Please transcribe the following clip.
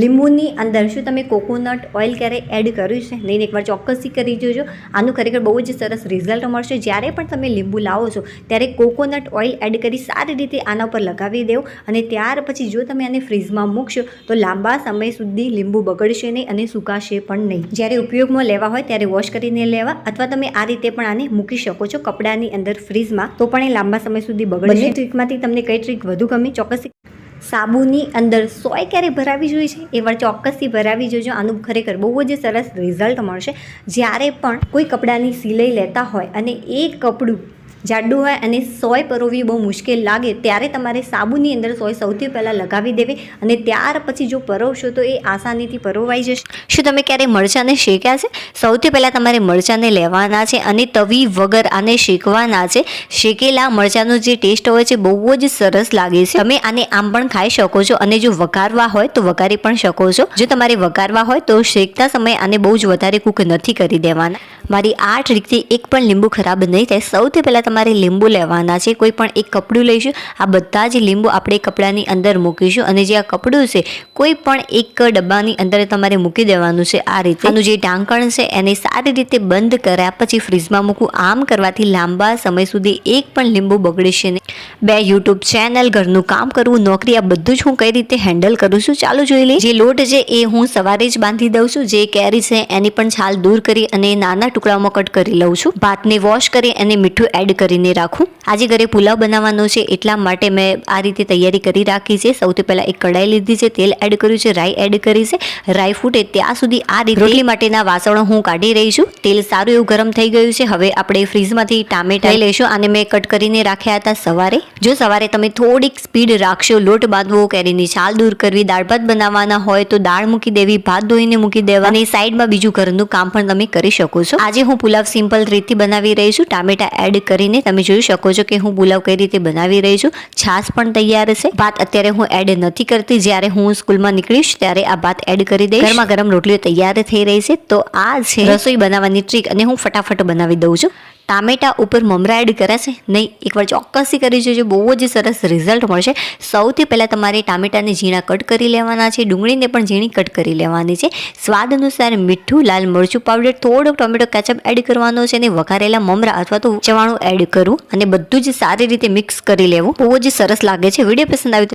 લીંબુની અંદર શું તમે કોકોનટ ઓઇલ ક્યારે એડ કર્યું છે? નહીં એકવાર ચોક્કસથી કરી જોજો. આનું ખરેખર બહુ જ સરસ રિઝલ્ટ મળશે. જ્યારે પણ તમે લીંબુ લાવો છો, ત્યારે કોકોનટ ઓઇલ એડ કરી સારી રીતે આના ઉપર લગાવી દેવો અને ત્યાર પછી જો તમે આને ફ્રીઝમાં મૂકશો, તો લાંબા સમય સુધી લીંબુ બગડશે નહીં અને સુકાશે પણ નહીં. જ્યારે ઉપયોગમાં લેવા હોય, ત્યારે વોશ કરીને લેવા અથવા તમે આ રીતે પણ આને મૂકી શકો છો કપડાની અંદર ફ્રીઝમાં, તો પણ એ લાંબા સમય સુધી બગડશે. ટ્રીકમાંથી તમને કઈ ટ્રીક વધુ ગમી ચોક્કસ સાબુની અંદર સોય ક્યારે ભરાવી જોઈએ છે? એ વાર ચોક્કસથી ભરાવી જોજો. આનું ખરેખર બહુ જ સરસ રિઝલ્ટ મળશે. જ્યારે પણ કોઈ કપડાની સિલાઈ લેતા હોય અને એ કપડું જાડું હોય અને સોય પરોવી બહુ મુશ્કેલ લાગે, ત્યારે તમારે સાબુની અંદર સોય સૌથી પહેલાં લગાવી દેવી અને ત્યાર પછી જો પરોવશો તો એ આસાનીથી પરોવાઈ જશે. શું તમે ક્યારે મરચાંને શેક્યા છે? સૌથી પહેલાં તમારે મરચાંને લેવાના છે અને તવી વગર આને શેકવાના છે. શેકેલા મરચાંનો જે ટેસ્ટ હોય છે, બહુ જ સરસ લાગે છે. તમે આને આમ પણ ખાઈ શકો છો અને જો વઘારવા હોય તો વઘારી પણ શકો છો. જો તમારે વઘારવા હોય તો શેકતા સમયે આને બહુ જ વધારે કૂક નથી કરી દેવાના. મારી આ ટ્રીકથી એક પણ લીંબુ ખરાબ નહીં થાય. સૌથી પહેલાં તમારે લીંબુ લેવાના છે, કોઈ પણ એક કપડું લઈશું. આ બધા જ લીંબુ આપણે કપડાની અંદર મૂકીશું અને જે આ કપડું છે, કોઈ પણ એક ડબ્બાની અંદર તમારે મૂકી દેવાનું છે. આ રીતે જે ઢાંકણ છે, એને સારી રીતે બંધ કર્યા પછી ફ્રીજમાં મૂકવું. આમ કરવાથી લાંબા સમય સુધી એક પણ લીંબુ બગડશે નહીં. બે યુટ્યુબ ચેનલ, ઘરનું કામ કરવું, નોકરી, આ બધું જ હું કઈ રીતે હેન્ડલ કરું છું, ચાલો જોઈ લઈએ. જે લોટ છે, એ હું સવારે જ બાંધી દઉં છું. જે કેરી છે, એની પણ છાલ દૂર કરી અને નાના ટુકડામાં કટ કરી લઉં છું. ભાતને વોશ કરી અને મીઠું એડ કરીને રાખું. આજે ઘરે પુલાવ બનાવવાનો છે એટલા માટે મેં આ રીતે તૈયારી કરી રાખી છે. સૌથી પહેલાં એક કઢાઈ લીધી છે, તેલ એડ કર્યું છે, રાઈ એડ કરી છે. રાઈ ફૂટે ત્યાં સુધી આ રીતે રોટલી માટેના વાસણો હું કાઢી રહી છું. તેલ સારું એવું ગરમ થઈ ગયું છે. હવે આપણે ફ્રીઝમાંથી ટામેટા લઈ લઈશું અને મેં કટ કરીને રાખ્યા હતા સવારે. જો સવારે તમે થોડીક સ્પીડ રાખશો, લોટ બાંધવો, કેરીની છાલ દૂર કરવી, દાળ ભાત બનાવવાના હોય તો દાળ મૂકી દેવી, ભાત ધોઈને મૂકી દેવા અને સાઈડમાં બીજું ઘરનું કામ પણ તમે કરી શકો છો. આજે હું પુલાવ સિમ્પલ રીતથી બનાવી રહી છું. ટામેટા એડ કરીને તમે જોઈ શકો છો કે હું પુલાવ કઈ રીતે બનાવી રહી છું. છાશ પણ તૈયાર છે ભાત અત્યારે હું એડ નથી કરતી. જ્યારે હું સ્કૂલમાં નીકળીશ ત્યારે આ ભાત એડ કરી દઈશ. ગરમા ગરમ રોટલીઓ તૈયાર થઈ રહી છે. તો આ છે રસોઈ બનાવવાની ટ્રીક અને હું ફટાફટ બનાવી દઉં છું. ટામેટા ઉપર મમરા એડ કર્યા છે? નહીં, એકવાર ચોક્કસથી કરી જોજો. બહુ જ સરસ રિઝલ્ટ મળશે. સૌથી પહેલાં તમારે ટામેટાને ઝીણા કટ કરી લેવાના છે. ડુંગળીને પણ ઝીણી કટ કરી લેવાની છે. સ્વાદ અનુસાર મીઠું, લાલ મરચું પાવડર થોડો ટોમેટો કેચઅપ એડ કરવાનો છે અને વઘારેલા મમરા અથવા તો ચવાણું એડ કરવું અને બધું જ સારી રીતે મિક્સ કરી લેવું. બહુ જ સરસ લાગે છે. વીડિયો પસંદ આવ્યું તો